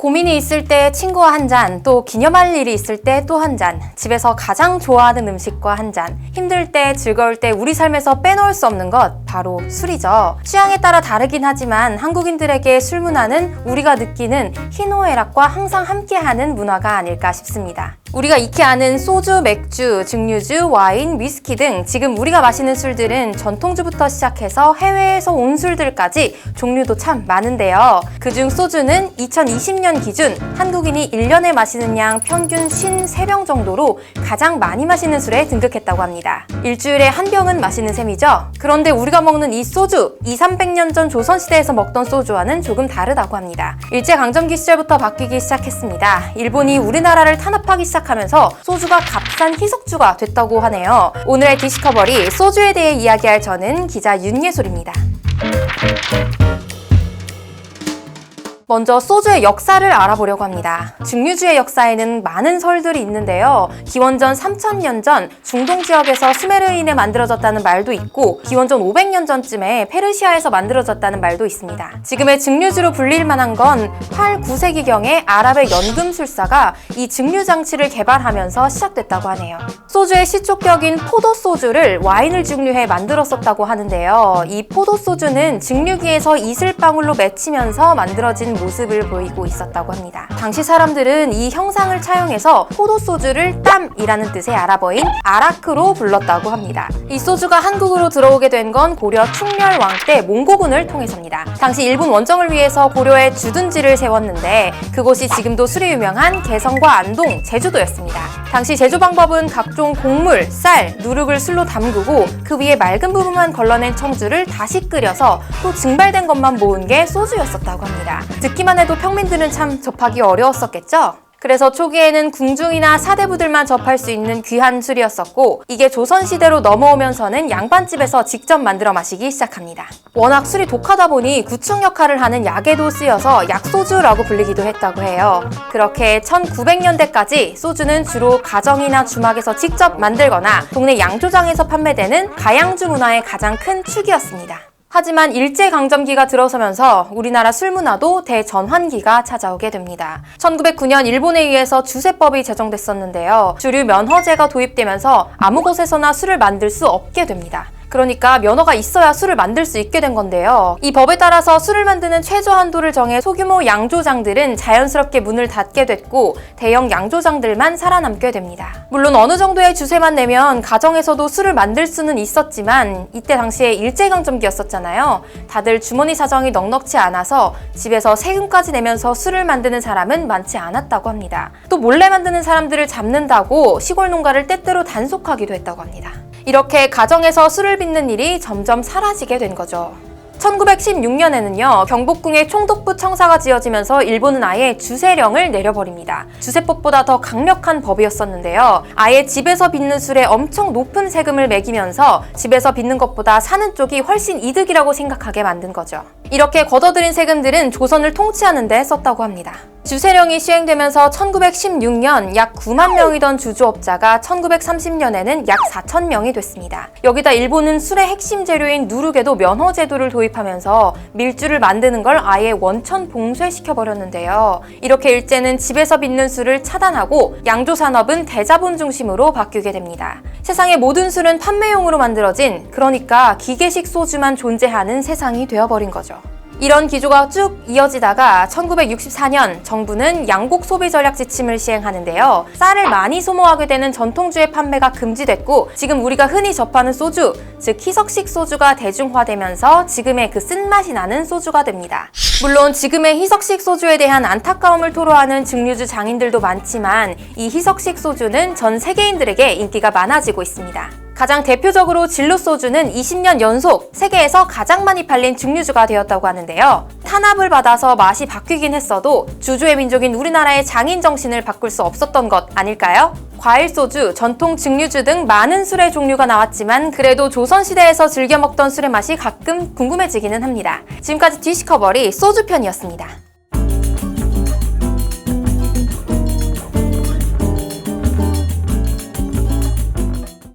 고민이 있을 때 친구와 한 잔, 또 기념할 일이 있을 때 또 한 잔, 집에서 가장 좋아하는 음식과 한 잔, 힘들 때, 즐거울 때 우리 삶에서 빼놓을 수 없는 것, 바로 술이죠. 취향에 따라 다르긴 하지만 한국인들에게 술 문화는 우리가 느끼는 희노애락과 항상 함께하는 문화가 아닐까 싶습니다. 우리가 익히 아는 소주, 맥주, 증류주, 와인, 위스키 등 지금 우리가 마시는 술들은 전통주부터 시작해서 해외에서 온 술들까지 종류도 참 많은데요. 그중 소주는 2020년 기준 한국인이 1년에 마시는 양 평균 53병 정도로 가장 많이 마시는 술에 등극했다고 합니다. 일주일에 한 병은 마시는 셈이죠. 그런데 우리가 먹는 이 소주, 2, 300년 전 조선시대에서 먹던 소주와는 조금 다르다고 합니다. 일제강점기 시절부터 바뀌기 시작했습니다. 일본이 우리나라를 탄압하기 시작 하면서 소주가 값싼 희석주가 됐다고 하네요. 오늘의 디스커버리 소주에 대해 이야기할 저는 기자 윤예솔입니다. 먼저 소주의 역사를 알아보려고 합니다. 증류주의 역사에는 많은 설들이 있는데요. 기원전 3000년 전 중동 지역에서 수메르인에 만들어졌다는 말도 있고 기원전 500년 전쯤에 페르시아에서 만들어졌다는 말도 있습니다. 지금의 증류주로 불릴 만한 건 8, 9세기경에 아랍의 연금술사가 이 증류 장치를 개발하면서 시작됐다고 하네요. 소주의 시초격인 포도 소주를 와인을 증류해 만들었었다고 하는데요. 이 포도 소주는 증류기에서 이슬방울로 맺히면서 만들어진 모습을 보이고 있었다고 합니다. 당시 사람들은 이 형상을 차용해서 포도 소주를 땀이라는 뜻의 아랍어인 아라크로 불렀다고 합니다. 이 소주가 한국으로 들어오게 된 건 고려 충렬왕 때 몽고군을 통해서입니다. 당시 일본 원정을 위해서 고려에 주둔지를 세웠는데 그곳이 지금도 술이 유명한 개성과 안동, 제주도였습니다. 당시 제조 방법은 각종 곡물, 쌀, 누룩을 술로 담그고 그 위에 맑은 부분만 걸러낸 청주를 다시 끓여서 또 증발된 것만 모은 게 소주였었다고 합니다. 듣기만 해도 평민들은 참 접하기 어려웠었겠죠? 그래서 초기에는 궁중이나 사대부들만 접할 수 있는 귀한 술이었었고 이게 조선시대로 넘어오면서는 양반집에서 직접 만들어 마시기 시작합니다. 워낙 술이 독하다 보니 구충 역할을 하는 약에도 쓰여서 약소주라고 불리기도 했다고 해요. 그렇게 1900년대까지 소주는 주로 가정이나 주막에서 직접 만들거나 동네 양조장에서 판매되는 가양주 문화의 가장 큰 축이었습니다. 하지만 일제강점기가 들어서면서 우리나라 술 문화도 대전환기가 찾아오게 됩니다. 1909년 일본에 의해서 주세법이 제정됐었는데요. 주류 면허제가 도입되면서 아무 곳에서나 술을 만들 수 없게 됩니다. 그러니까 면허가 있어야 술을 만들 수 있게 된 건데요. 이 법에 따라서 술을 만드는 최저 한도를 정해 소규모 양조장들은 자연스럽게 문을 닫게 됐고 대형 양조장들만 살아남게 됩니다. 물론 어느 정도의 주세만 내면 가정에서도 술을 만들 수는 있었지만 이때 당시에 일제강점기였었잖아요. 다들 주머니 사정이 넉넉치 않아서 집에서 세금까지 내면서 술을 만드는 사람은 많지 않았다고 합니다. 또 몰래 만드는 사람들을 잡는다고 시골 농가를 때때로 단속하기도 했다고 합니다. 이렇게 가정에서 술을 빚는 일이 점점 사라지게 된 거죠. 1916년에는요, 경복궁에 총독부 청사가 지어지면서 일본은 아예 주세령을 내려버립니다. 주세법보다 더 강력한 법이었었는데요. 아예 집에서 빚는 술에 엄청 높은 세금을 매기면서 집에서 빚는 것보다 사는 쪽이 훨씬 이득이라고 생각하게 만든 거죠. 이렇게 걷어들인 세금들은 조선을 통치하는 데 썼다고 합니다. 주세령이 시행되면서 1916년 약 9만 명이던 주주업자가 1930년에는 약 4천 명이 됐습니다. 여기다 일본은 술의 핵심 재료인 누룩에도 면허 제도를 도입하면서 밀주를 만드는 걸 아예 원천 봉쇄시켜 버렸는데요. 이렇게 일제는 집에서 빚는 술을 차단하고 양조 산업은 대자본 중심으로 바뀌게 됩니다. 세상의 모든 술은 판매용으로 만들어진 그러니까 기계식 소주만 존재하는 세상이 되어버린 거죠. 이런 기조가 쭉 이어지다가 1964년 정부는 양곡 소비 전략 지침을 시행하는데요. 쌀을 많이 소모하게 되는 전통주의 판매가 금지됐고 지금 우리가 흔히 접하는 소주, 즉 희석식 소주가 대중화되면서 지금의 그 쓴맛이 나는 소주가 됩니다. 물론 지금의 희석식 소주에 대한 안타까움을 토로하는 증류주 장인들도 많지만 이 희석식 소주는 전 세계인들에게 인기가 많아지고 있습니다. 가장 대표적으로 진로 소주는 20년 연속 세계에서 가장 많이 팔린 증류주가 되었다고 하는데요. 탄압을 받아서 맛이 바뀌긴 했어도 주주의 민족인 우리나라의 장인 정신을 바꿀 수 없었던 것 아닐까요? 과일 소주, 전통 증류주 등 많은 술의 종류가 나왔지만 그래도 조선시대에서 즐겨 먹던 술의 맛이 가끔 궁금해지기는 합니다. 지금까지 디시커버리 소주 편이었습니다.